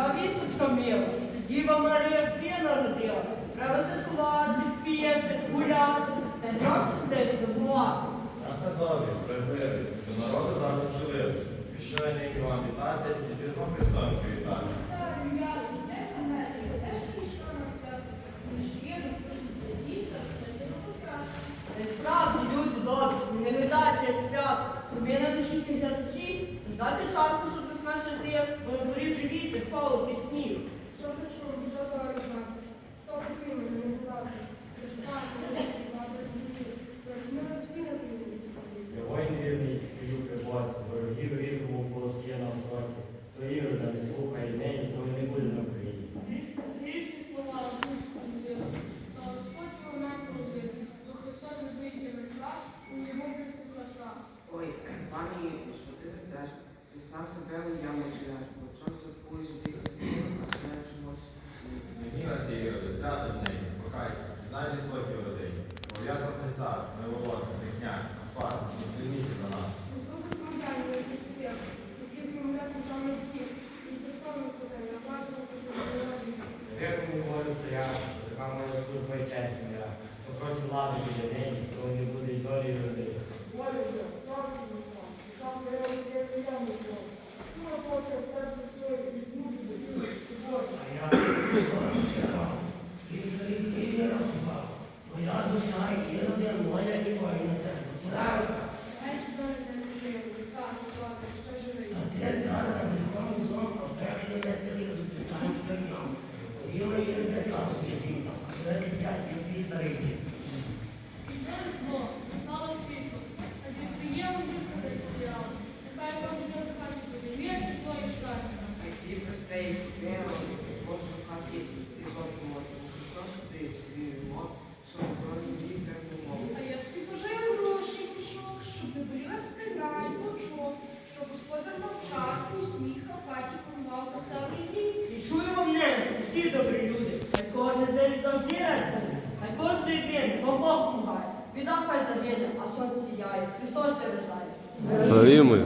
Да, вісточка мила, Діва Марія сіна родила, треба святкувати, п'яти, гуляти, та гроші людей забувати. Я садові, прибили, до народу завжди жили. Вішання і вам вітати, і ти вам Христом привітати. Справді, люди добрі, не видать свят, тобі на душі святачі, ждати шарку, щоб це, е, ви горів живі, ти впали, сам себе уявляєш, бо часу поїзді не чомусь. Мінасті свято ж неї, покайся, навіть спокій людей. Пов'язка Тенцар, Неволод, Михняк, Спас, сильніші за нас. Рекому говориться я, така моя служба і честь моя. Попрошу влади біля неї, коли не буде і долі людей. Молюся, Моя душа і родина моя і твоя Правда? Thank you. Бог помагає. Віддам хай загине, а сонце сіяє. Христос рождає. Славімо.